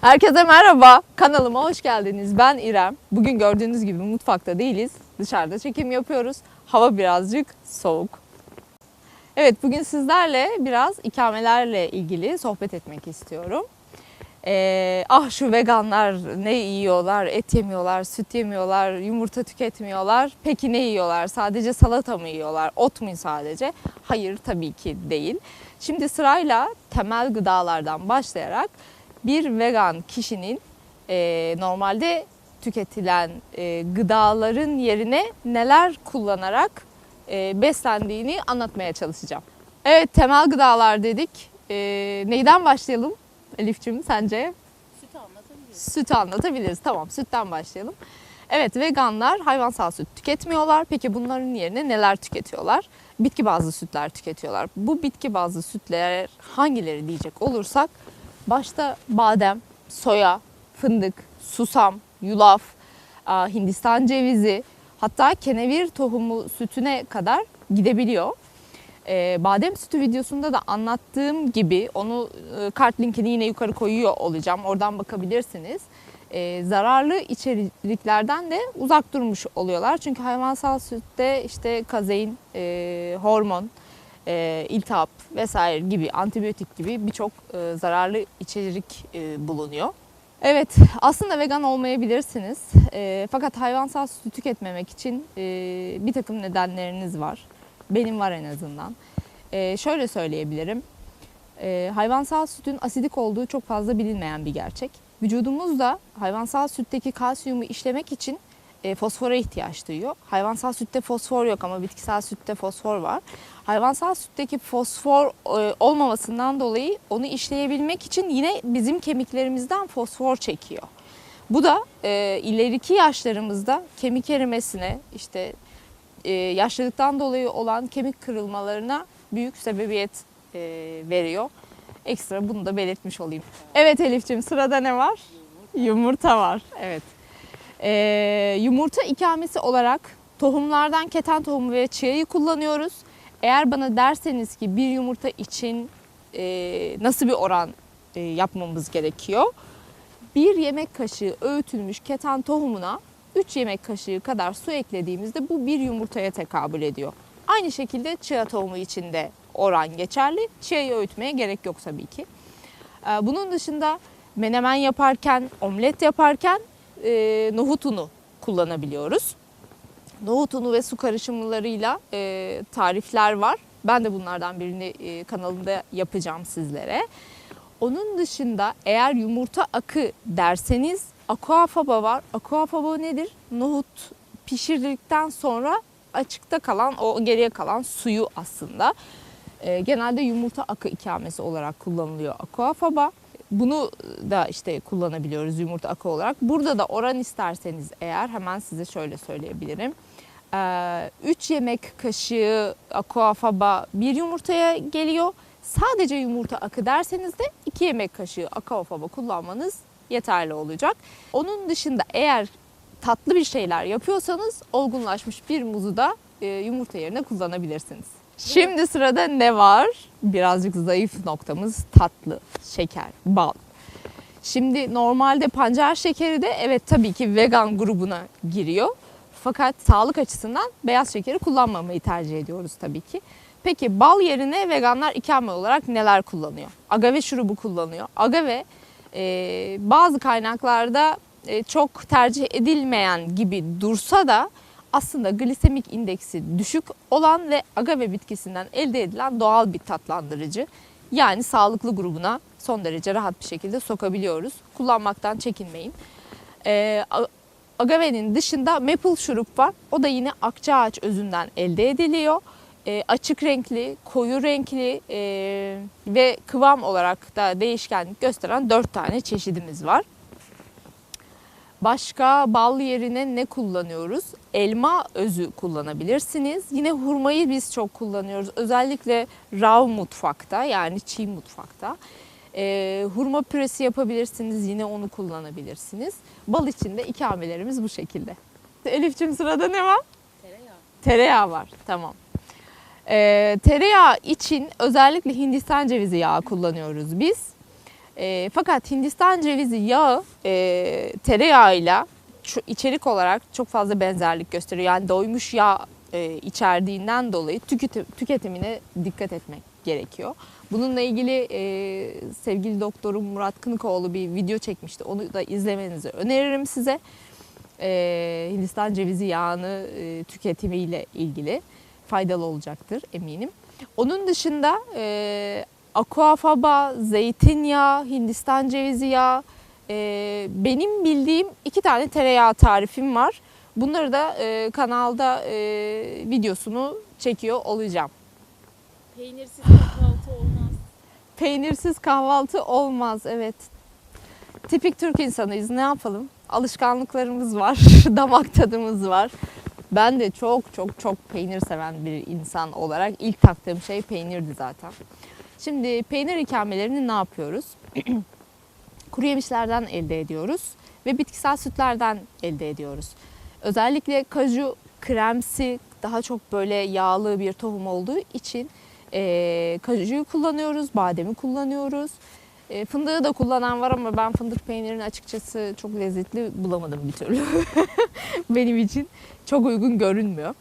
Herkese merhaba. Kanalıma hoş geldiniz. Ben İrem. Bugün gördüğünüz gibi mutfakta değiliz. Dışarıda çekim yapıyoruz. Hava birazcık soğuk. Evet bugün sizlerle biraz ikamelerle ilgili sohbet etmek istiyorum. Ee, ah şu veganlar ne yiyorlar? Et yemiyorlar, süt yemiyorlar, yumurta tüketmiyorlar. Peki ne yiyorlar? Sadece salata mı yiyorlar? Ot mu sadece? Hayır tabii ki değil. Şimdi sırayla temel gıdalardan başlayarak bir vegan kişinin e, normalde tüketilen e, gıdaların yerine neler kullanarak e, beslendiğini anlatmaya çalışacağım. Evet temel gıdalar dedik. E, neyden başlayalım Elif'ciğim sence? Sütü anlatabiliriz. Sütü anlatabiliriz. Tamam sütten başlayalım. Evet veganlar hayvansal süt tüketmiyorlar. Peki bunların yerine neler tüketiyorlar? Bitki bazlı sütler tüketiyorlar. Bu bitki bazlı sütler hangileri diyecek olursak başta badem, soya, fındık, susam, yulaf, Hindistan cevizi hatta kenevir tohumu sütüne kadar gidebiliyor. Ee, badem sütü videosunda da anlattığım gibi onu e, kart linkini yine yukarı koyuyor olacağım. Oradan bakabilirsiniz. Ee, zararlı içeriklerden de uzak durmuş oluyorlar. Çünkü hayvansal sütte işte kazein, e, hormon, e, iltihap vesaire gibi antibiyotik gibi birçok e, zararlı içerik e, bulunuyor. Evet, aslında vegan olmayabilirsiniz. E, fakat hayvansal sütü tüketmemek için e, bir takım nedenleriniz var. Benim var en azından. E, şöyle söyleyebilirim. E, hayvansal sütün asidik olduğu çok fazla bilinmeyen bir gerçek. Vücudumuz da hayvansal sütteki kalsiyumu işlemek için e, fosfora ihtiyaç duyuyor. Hayvansal sütte fosfor yok ama bitkisel sütte fosfor var. Hayvansal sütteki fosfor e, olmamasından dolayı onu işleyebilmek için yine bizim kemiklerimizden fosfor çekiyor. Bu da e, ileriki yaşlarımızda kemik erimesine, işte e, yaşlılıktan dolayı olan kemik kırılmalarına büyük sebebiyet e, veriyor. Ekstra bunu da belirtmiş olayım. Evet Elif'ciğim sırada ne var? Yumurta var. Evet. Ee, yumurta ikamesi olarak tohumlardan keten tohumu ve chia'yı kullanıyoruz. Eğer bana derseniz ki bir yumurta için e, nasıl bir oran e, yapmamız gerekiyor? Bir yemek kaşığı öğütülmüş keten tohumuna 3 yemek kaşığı kadar su eklediğimizde bu bir yumurtaya tekabül ediyor. Aynı şekilde chia tohumu için de oran geçerli. Chia'yı öğütmeye gerek yok tabii ki. Ee, Bunun dışında menemen yaparken, omlet yaparken e, nohut unu kullanabiliyoruz. Nohut unu ve su karışımlarıyla e, tarifler var. Ben de bunlardan birini e, kanalımda yapacağım sizlere. Onun dışında eğer yumurta akı derseniz aquafaba var. Aquafaba nedir? Nohut pişirdikten sonra açıkta kalan o geriye kalan suyu aslında. E, genelde yumurta akı ikamesi olarak kullanılıyor aquafaba. Bunu da işte kullanabiliyoruz yumurta akı olarak. Burada da oran isterseniz eğer hemen size şöyle söyleyebilirim. 3 yemek kaşığı aquafaba bir yumurtaya geliyor. Sadece yumurta akı derseniz de 2 yemek kaşığı aquafaba kullanmanız yeterli olacak. Onun dışında eğer tatlı bir şeyler yapıyorsanız olgunlaşmış bir muzu da e, yumurta yerine kullanabilirsiniz. Şimdi sırada ne var? Birazcık zayıf noktamız tatlı, şeker, bal. Şimdi normalde pancar şekeri de evet tabii ki vegan grubuna giriyor. Fakat sağlık açısından beyaz şekeri kullanmamayı tercih ediyoruz tabii ki. Peki bal yerine veganlar ikame olarak neler kullanıyor? Agave şurubu kullanıyor. Agave e, bazı kaynaklarda e, çok tercih edilmeyen gibi dursa da aslında glisemik indeksi düşük olan ve agave bitkisinden elde edilen doğal bir tatlandırıcı. Yani sağlıklı grubuna son derece rahat bir şekilde sokabiliyoruz. Kullanmaktan çekinmeyin. Ee, agavenin dışında maple şurup var. O da yine akçaağaç özünden elde ediliyor. Ee, açık renkli, koyu renkli e, ve kıvam olarak da değişkenlik gösteren 4 tane çeşidimiz var. Başka bal yerine ne kullanıyoruz? Elma özü kullanabilirsiniz. Yine hurmayı biz çok kullanıyoruz. Özellikle raw mutfakta yani çiğ mutfakta. Ee, hurma püresi yapabilirsiniz. Yine onu kullanabilirsiniz. Bal için de ikamelerimiz bu şekilde. Elif'ciğim sırada ne var? Tereyağı. Tereyağı var. Tamam. Ee, tereyağı için özellikle Hindistan cevizi yağı kullanıyoruz biz. E, fakat Hindistan cevizi yağı e, tereyağıyla içerik olarak çok fazla benzerlik gösteriyor. Yani doymuş yağ e, içerdiğinden dolayı tüketim, tüketimine dikkat etmek gerekiyor. Bununla ilgili e, sevgili doktorum Murat Kınıkoğlu bir video çekmişti. Onu da izlemenizi öneririm size. E, Hindistan cevizi yağını e, tüketimiyle ilgili faydalı olacaktır eminim. Onun dışında e, aquafaba, zeytinyağı, Hindistan cevizi yağı, e, benim bildiğim iki tane tereyağı tarifim var. Bunları da e, kanalda e, videosunu çekiyor olacağım. Peynirsiz kahvaltı olmaz. Peynirsiz kahvaltı olmaz evet. Tipik Türk insanıyız ne yapalım? Alışkanlıklarımız var, damak tadımız var. Ben de çok çok çok peynir seven bir insan olarak ilk taktığım şey peynirdi zaten. Şimdi peynir ikamelerini ne yapıyoruz? Kuru yemişlerden elde ediyoruz ve bitkisel sütlerden elde ediyoruz. Özellikle kaju kremsi daha çok böyle yağlı bir tohum olduğu için e, kajuyu kullanıyoruz, bademi kullanıyoruz. E, fındığı da kullanan var ama ben fındık peynirini açıkçası çok lezzetli bulamadım bir türlü. Benim için çok uygun görünmüyor.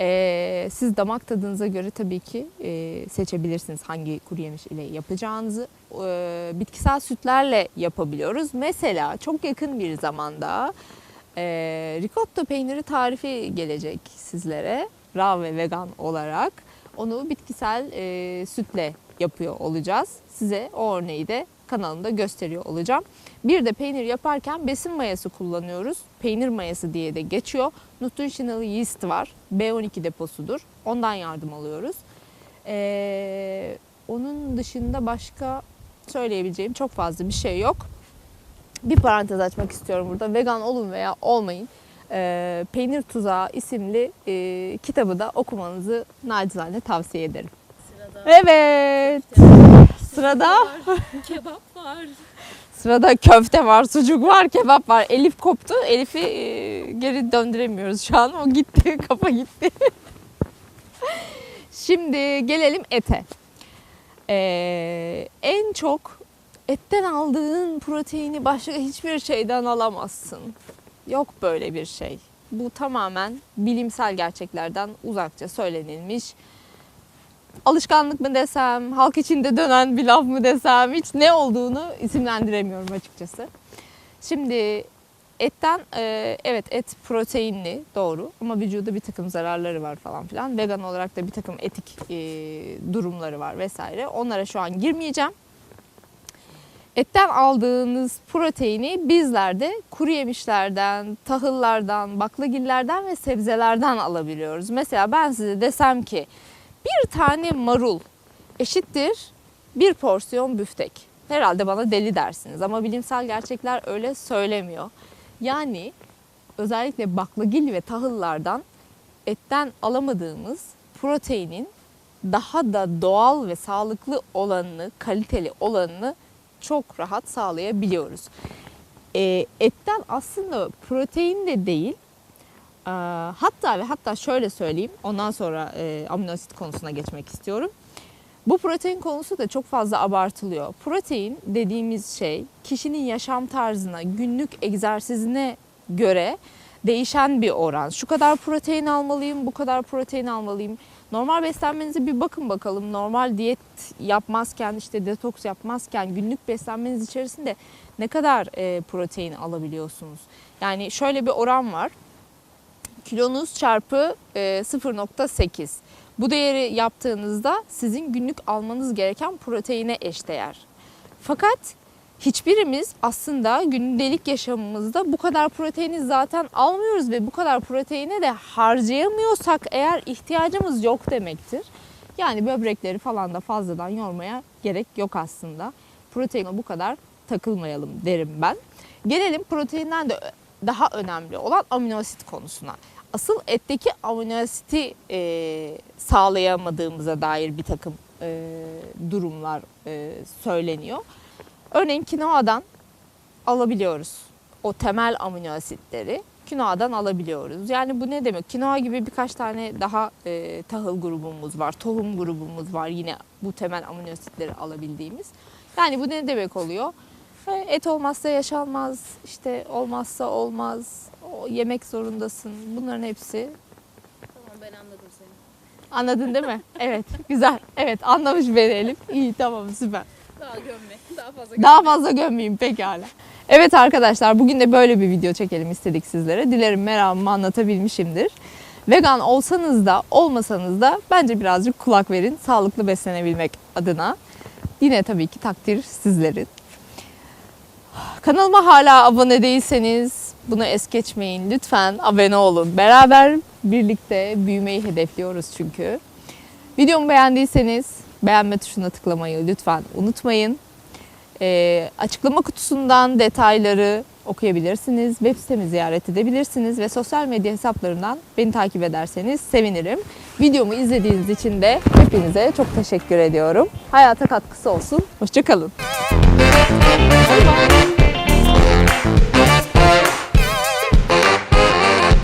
E, siz damak tadınıza göre tabii ki e, seçebilirsiniz hangi kuru yemiş ile yapacağınızı. E, bitkisel sütlerle yapabiliyoruz. Mesela çok yakın bir zamanda e, ricotta peyniri tarifi gelecek sizlere. Raw ve vegan olarak. Onu bitkisel e, sütle yapıyor olacağız. Size o örneği de kanalımda gösteriyor olacağım. Bir de peynir yaparken besin mayası kullanıyoruz. Peynir mayası diye de geçiyor. Nutritional yeast var. B12 deposudur. Ondan yardım alıyoruz. Ee, onun dışında başka söyleyebileceğim çok fazla bir şey yok. Bir parantez açmak istiyorum burada. Vegan olun veya olmayın. Ee, Peynir Tuzağı isimli e, kitabı da okumanızı nacizane tavsiye ederim. Sırada Evet. Sırada var, kebap var. sırada köfte var, sucuk var, kebap var. Elif koptu. Elif'i e, geri döndüremiyoruz şu an. O gitti, kafa gitti. Şimdi gelelim ete. Ee, en çok etten aldığın proteini başka hiçbir şeyden alamazsın. Yok böyle bir şey. Bu tamamen bilimsel gerçeklerden uzakça söylenilmiş. Alışkanlık mı desem, halk içinde dönen bir laf mı desem hiç ne olduğunu isimlendiremiyorum açıkçası. Şimdi etten e, evet et proteinli doğru ama vücuda bir takım zararları var falan filan. Vegan olarak da bir takım etik e, durumları var vesaire. Onlara şu an girmeyeceğim. Etten aldığınız proteini bizler de kuru yemişlerden, tahıllardan, baklagillerden ve sebzelerden alabiliyoruz. Mesela ben size desem ki bir tane marul eşittir bir porsiyon büftek. Herhalde bana deli dersiniz ama bilimsel gerçekler öyle söylemiyor. Yani özellikle baklagil ve tahıllardan etten alamadığımız proteinin daha da doğal ve sağlıklı olanını, kaliteli olanını çok rahat sağlayabiliyoruz. E, etten aslında protein de değil, hatta ve hatta şöyle söyleyeyim, ondan sonra e, amino asit konusuna geçmek istiyorum. Bu protein konusu da çok fazla abartılıyor. Protein dediğimiz şey kişinin yaşam tarzına, günlük egzersizine göre değişen bir oran. Şu kadar protein almalıyım, bu kadar protein almalıyım. Normal beslenmenize bir bakın bakalım. Normal diyet yapmazken, işte detoks yapmazken günlük beslenmeniz içerisinde ne kadar e, protein alabiliyorsunuz? Yani şöyle bir oran var. Kilonuz çarpı e, 0.8. Bu değeri yaptığınızda sizin günlük almanız gereken proteine eşdeğer. Fakat hiçbirimiz aslında gündelik yaşamımızda bu kadar proteini zaten almıyoruz ve bu kadar proteine de harcayamıyorsak eğer ihtiyacımız yok demektir. Yani böbrekleri falan da fazladan yormaya gerek yok aslında. Proteine bu kadar takılmayalım derim ben. Gelelim proteinden de daha önemli olan amino asit konusuna. Asıl etteki amino asiti e, sağlayamadığımıza dair bir takım e, durumlar e, söyleniyor. Örneğin kinoadan alabiliyoruz o temel amino asitleri. Kinoadan alabiliyoruz. Yani bu ne demek? Kinoa gibi birkaç tane daha e, tahıl grubumuz var, tohum grubumuz var yine bu temel amino asitleri alabildiğimiz. Yani bu ne demek oluyor? E, Et olmazsa yaşanmaz, işte olmazsa olmaz, yemek zorundasın. Bunların hepsi Tamam ben anladım seni. Anladın değil mi? Evet, güzel. Evet, anlamış beni Elif. İyi, tamam, süper. Daha gömme. Daha fazla gömme. Daha fazla gömmeyeyim pekala. Evet arkadaşlar, bugün de böyle bir video çekelim istedik sizlere. Dilerim meramımı anlatabilmişimdir. Vegan olsanız da olmasanız da bence birazcık kulak verin sağlıklı beslenebilmek adına. Yine tabii ki takdir sizlerin. Kanalıma hala abone değilseniz bunu es geçmeyin. Lütfen abone olun. Beraber birlikte büyümeyi hedefliyoruz çünkü. Videomu beğendiyseniz beğenme tuşuna tıklamayı lütfen unutmayın. Ee, açıklama kutusundan detayları okuyabilirsiniz. Web sitemi ziyaret edebilirsiniz ve sosyal medya hesaplarından beni takip ederseniz sevinirim. Videomu izlediğiniz için de hepinize çok teşekkür ediyorum. Hayata katkısı olsun. Hoşçakalın. Bye.